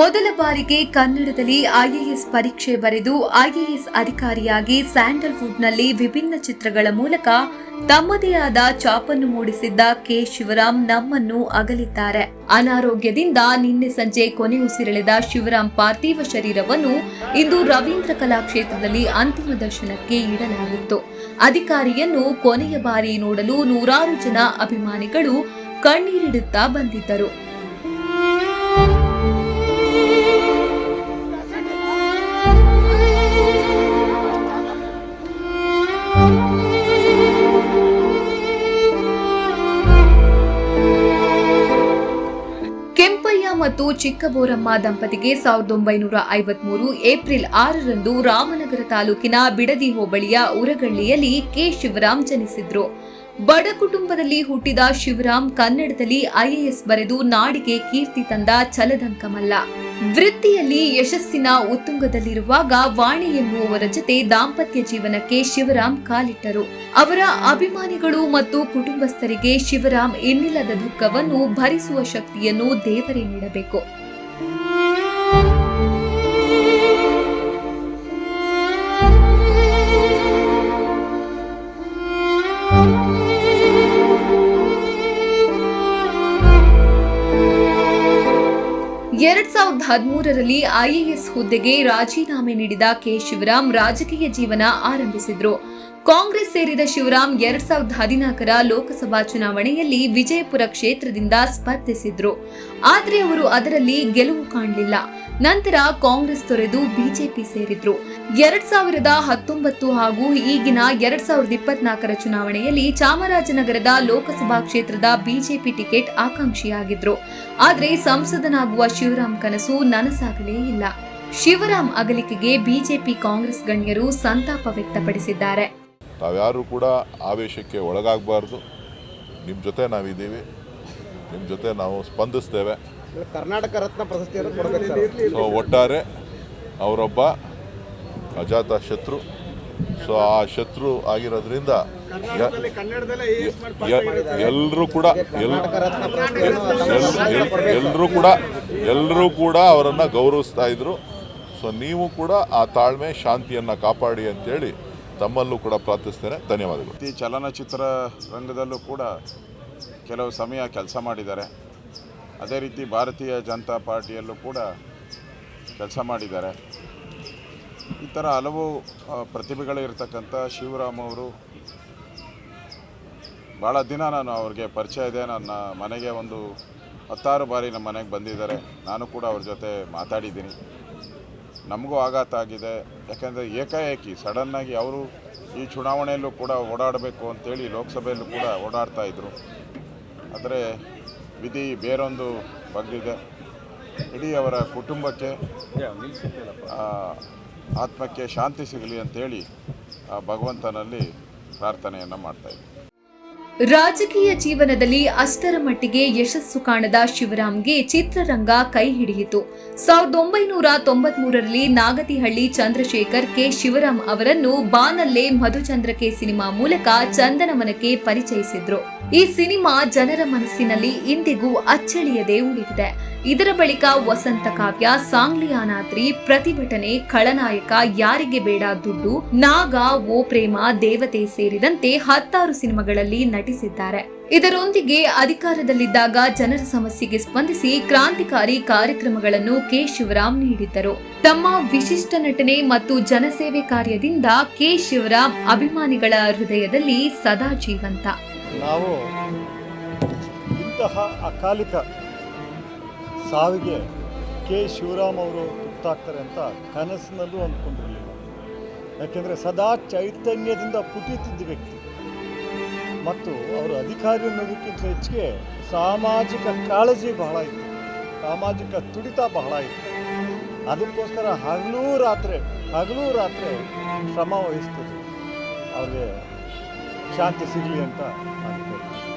ಮೊದಲ ಬಾರಿಗೆ ಕನ್ನಡದಲ್ಲಿ ಐಎಎಸ್ ಪರೀಕ್ಷೆ ಬರೆದು ಐಎಎಸ್ ಅಧಿಕಾರಿಯಾಗಿ ಸ್ಯಾಂಡಲ್ವುಡ್ನಲ್ಲಿ ವಿಭಿನ್ನ ಚಿತ್ರಗಳ ಮೂಲಕ ತಮ್ಮದೇ ಆದ ಚಾಪನ್ನು ಮೂಡಿಸಿದ್ದ ಕೆ. ಶಿವರಾಮ್ ನಮ್ಮನ್ನು ಅಗಲಿದ್ದಾರೆ. ಅನಾರೋಗ್ಯದಿಂದ ನಿನ್ನೆ ಸಂಜೆ ಕೊನೆಯುಸಿರೆಳೆದ ಶಿವರಾಮ್ ಶಿವರಾಂ ಪಾರ್ಥಿವ ಶರೀರವನ್ನು ಇಂದು ರವೀಂದ್ರ ಕಲಾಕ್ಷೇತ್ರದಲ್ಲಿ ಅಂತಿಮ ದರ್ಶನಕ್ಕೆ ಇಡಲಾಗಿತ್ತು. ಅಧಿಕಾರಿಯನ್ನು ಕೊನೆಯ ಬಾರಿ ನೋಡಲು ನೂರಾರು ಜನ ಅಭಿಮಾನಿಗಳು ಕಣ್ಣೀರಿಡುತ್ತಾ ಬಂದಿದ್ದರು. ಕೆಂಪಯ್ಯ ಮತ್ತು ಚಿಕ್ಕಬೋರಮ್ಮ ದಂಪತಿಗೆ ಸಾವಿರದ ಒಂಬೈನೂರ ಐವತ್ಮೂರು ಏಪ್ರಿಲ್ ಆರರಂದು ರಾಮನಗರ ತಾಲೂಕಿನ ಬಿಡದಿ ಹೋಬಳಿಯ ಉರಗಳ್ಳಿಯಲ್ಲಿ ಕೆ ಶಿವರಾಮ್ ಜನಿಸಿದ್ರು. ಬಡ ಕುಟುಂಬದಲ್ಲಿ ಹುಟ್ಟಿದ ಶಿವರಾಮ್ ಕನ್ನಡದಲ್ಲಿ ಐಎಎಸ್ ಬರೆದು ನಾಡಿಗೆ ಕೀರ್ತಿ ತಂದ ಛಲದಂಕಮಲ್ಲ. ವೃತ್ತಿಯಲ್ಲಿ ಯಶಸ್ಸಿನ ಉತ್ತುಂಗದಲ್ಲಿರುವಾಗ ವಾಣಿ ಎಂಬುವವರ ಜೊತೆ ದಾಂಪತ್ಯ ಜೀವನಕ್ಕೆ ಶಿವರಾಮ್ ಕಾಲಿಟ್ಟರು. ಅವರ ಅಭಿಮಾನಿಗಳು ಮತ್ತು ಕುಟುಂಬಸ್ಥರಿಗೆ ಶಿವರಾಮ್ ಇನ್ನಿಲ್ಲದ ದುಃಖವನ್ನು ಭರಿಸುವ ಶಕ್ತಿಯನ್ನು ದೇವರೇ ನೀಡಬೇಕು. ಎರಡ್ ಸಾವಿರದ ಹದಿಮೂರರಲ್ಲಿ ಐಎಎಸ್ ಹುದ್ದೆಗೆ ರಾಜೀನಾಮೆ ನೀಡಿದ ಕೆ ಶಿವರಾಮ್ ರಾಜಕೀಯ ಜೀವನ ಆರಂಭಿಸಿದ್ರು. ಕಾಂಗ್ರೆಸ್ ಸೇರಿದ ಶಿವರಾಮ್ ಎರಡ್ ಸಾವಿರದ ಹದಿನಾಲ್ಕರ ಲೋಕಸಭಾ ಚುನಾವಣೆಯಲ್ಲಿ ವಿಜಯಪುರ ಕ್ಷೇತ್ರದಿಂದ ಸ್ಪರ್ಧಿಸಿದ್ರು. ಆದರೆ ಅವರು ಅದರಲ್ಲಿ ಗೆಲುವು ಕಾಣಲಿಲ್ಲ. ನಂತರ ಕಾಂಗ್ರೆಸ್ ತೊರೆದು ಬಿಜೆಪಿ ಸೇರಿದ್ರು. ಎರಡ್ ಸಾವಿರದ ಹತ್ತೊಂಬತ್ತು ಹಾಗೂ ಈಗಿನ ಎರಡ್ ಸಾವಿರದ ಇಪ್ಪತ್ನಾಲ್ಕರ ಚುನಾವಣೆಯಲ್ಲಿ ಚಾಮರಾಜನಗರದ ಲೋಕಸಭಾ ಕ್ಷೇತ್ರದ ಬಿಜೆಪಿ ಟಿಕೆಟ್ ಆಕಾಂಕ್ಷಿಯಾಗಿದ್ರು. ಆದರೆ ಸಂಸದನಾಗುವ ಶಿವರಾಮ್ ಕನಸು ನನಸಾಗಲೇ ಇಲ್ಲ. ಶಿವರಾಮ್ ಅಗಲಿಕೆಗೆ ಬಿಜೆಪಿ ಕಾಂಗ್ರೆಸ್ ಗಣ್ಯರು ಸಂತಾಪ ವ್ಯಕ್ತಪಡಿಸಿದ್ದಾರೆ. ತಾವ್ಯಾರು ಕೂಡ ಆವೇಶಕ್ಕೆ ಒಳಗಾಗಬಾರ್ದು. ನಿಮ್ಮ ಜೊತೆ ನಾವಿದ್ದೀವಿ. ನಿಮ್ಮ ಜೊತೆ ನಾವು ಸ್ಪಂದಿಸ್ತೇವೆ. ಕರ್ನಾಟಕ ರತ್ನ ಪ್ರಶಸ್ತಿಯನ್ನು ಕೊಡಬೇಕು ಸೊ ಒಟ್ಟಾರೆ ಅವರೊಬ್ಬ ಅಜಾತ ಶತ್ರು. ಸೊ ಆ ಶತ್ರು ಆಗಿರೋದ್ರಿಂದ ಎಲ್ಲರೂ ಕೂಡ ಕರ್ನಾಟಕ ರತ್ನ ಪ್ರಶಸ್ತಿಯನ್ನು ಎಲ್ಲರೂ ಕೂಡ ಎಲ್ಲರೂ ಕೂಡ ಅವರನ್ನು ಗೌರವಿಸ್ತಾ ಇದ್ರು. ಸೊ ನೀವು ಕೂಡ ಆ ತಾಳ್ಮೆ ಶಾಂತಿಯನ್ನು ಕಾಪಾಡಿ ಅಂತೇಳಿ ತಮ್ಮಲ್ಲೂ ಕೂಡ ಪ್ರಾರ್ಥಿಸ್ತೇನೆ. ಧನ್ಯವಾದಗಳು. ಈ ಚಲನಚಿತ್ರ ರಂಗದಲ್ಲೂ ಕೂಡ ಕೆಲವು ಸಮಯ ಕೆಲಸ ಮಾಡಿದ್ದಾರೆ. ಅದೇ ರೀತಿ ಭಾರತೀಯ ಜನತಾ ಪಾರ್ಟಿಯಲ್ಲೂ ಕೂಡ ಕೆಲಸ ಮಾಡಿದ್ದಾರೆ. ಈ ಥರ ಹಲವು ಪ್ರತಿಭೆಗಳಿರ್ತಕ್ಕಂಥ ಶಿವರಾಮ್ ಅವರು, ಭಾಳ ದಿನ ನಾನು ಅವ್ರಿಗೆ ಪರಿಚಯ ಇದೆ. ನನ್ನ ಮನೆಗೆ ಒಂದು ಹತ್ತಾರು ಬಾರಿ ನಮ್ಮ ಮನೆಗೆ ಬಂದಿದ್ದಾರೆ. ನಾನು ಕೂಡ ಅವ್ರ ಜೊತೆ ಮಾತಾಡಿದ್ದೀನಿ. ನಮಗೂ ಆಘಾತ ಆಗಿದೆ. ಯಾಕೆಂದರೆ ಏಕಾಏಕಿ ಸಡನ್ನಾಗಿ ಅವರು ಈ ಚುನಾವಣೆಯಲ್ಲೂ ಕೂಡ ಓಡಾಡಬೇಕು ಅಂತೇಳಿ ಲೋಕಸಭೆಯಲ್ಲೂ ಕೂಡ ಓಡಾಡ್ತಾ ಇದ್ದರು ಆದರೆ ವಿಧಿ ಬೇರೊಂದು ಬಗ್ಗಿದೆ ಇಡೀ ಅವರ ಕುಟುಂಬಕ್ಕೆ ಆ, ಆತ್ಮಕ್ಕೆ ಶಾಂತಿ ಸಿಗಲಿ ಅಂತೇಳಿ ಆ ಭಗವಂತನಲ್ಲಿ ಪ್ರಾರ್ಥನೆಯನ್ನು ಮಾಡ್ತಾ ಇದ್ದೀವಿ ರಾಜಕೀಯ ಜೀವನದಲ್ಲಿ ಅಷ್ಟರ ಮಟ್ಟಿಗೆ ಯಶಸ್ಸು ಕಾಣದ ಶಿವರಾಮ್ಗೆ ಚಿತ್ರರಂಗ ಕೈ ಹಿಡಿಯಿತು. ಸಾವಿರದ ಒಂಬೈನೂರ ತೊಂಬತ್ಮೂರರಲ್ಲಿ ನಾಗತಿಹಳ್ಳಿ ಚಂದ್ರಶೇಖರ್ ಕೆ. ಶಿವರಾಮ್ ಅವರನ್ನು ಬಾನಲ್ಲೇ ಮಧುಚಂದ್ರಕೆ ಸಿನಿಮಾ ಮೂಲಕ ಚಂದನವನಕ್ಕೆ ಪರಿಚಯಿಸಿದ್ರು. ಈ ಸಿನಿಮಾ ಜನರ ಮನಸ್ಸಿನಲ್ಲಿ ಇಂದಿಗೂ ಅಚ್ಚಳಿಯದೆ ಉಳಿದಿದೆ. ಇದರ ಬಳಿಕ ವಸಂತ ಕಾವ್ಯ, ಸಾಂಗ್ಲಿಯಾನಾದ್ರಿ, ಪ್ರತಿಭಟನೆ, ಖಳನಾಯಕ, ಯಾರಿಗೆ ಬೇಡ ದುಡ್ಡು, ನಾಗ, ಓ ಪ್ರೇಮ, ದೇವತೆ ಸೇರಿದಂತೆ ಹತ್ತಾರು ಸಿನಿಮಾಗಳಲ್ಲಿ ನಟಿಸಿದ್ದಾರೆ. ಇದರೊಂದಿಗೆ ಅಧಿಕಾರದಲ್ಲಿದ್ದಾಗ ಜನರ ಸಮಸ್ಯೆಗೆ ಸ್ಪಂದಿಸಿ ಕ್ರಾಂತಿಕಾರಿ ಕಾರ್ಯಕ್ರಮಗಳನ್ನು ಕೆ. ಶಿವರಾಮ್ ನೀಡಿದ್ದರು. ತಮ್ಮ ವಿಶಿಷ್ಟ ನಟನೆ ಮತ್ತು ಜನಸೇವೆ ಕಾರ್ಯದಿಂದ ಕೆ. ಶಿವರಾಮ್ ಅಭಿಮಾನಿಗಳ ಹೃದಯದಲ್ಲಿ ಸದಾ ಜೀವಂತ. ನಾವು ಇಂತಹ ಅಕಾಲಿಕ ಸಾವಿಗೆ ಕೆ ಶಿವರಾಮ್ ಅವರು ತುತ್ತಾಗ್ತಾರೆ ಅಂತ ಕನಸಿನಲ್ಲೂ ಅಂದ್ಕೊಂಡಿರಲಿಲ್ಲ. ಯಾಕೆಂದರೆ ಸದಾ ಚೈತನ್ಯದಿಂದ ಪುಟಿತಿದ್ದ ವ್ಯಕ್ತಿ. ಮತ್ತು ಅವರು ಅಧಿಕಾರಿ ಅನ್ನೋದಕ್ಕಿಂತ ಹೆಚ್ಚಿಗೆ ಸಾಮಾಜಿಕ ಕಾಳಜಿ ಬಹಳ ಇತ್ತು. ಸಾಮಾಜಿಕ ತುಡಿತ ಬಹಳ ಇತ್ತು. ಅದಕ್ಕೋಸ್ಕರ ಹಗಲೂ ರಾತ್ರಿ ಹಗಲೂ ರಾತ್ರಿ ಶ್ರಮ ವಹಿಸ್ತಿದ್ರು. ಅವ್ರಿಗೆ ಶಾಂತಿ ಸಿಗಲಿ ಅಂತ. ನಾನು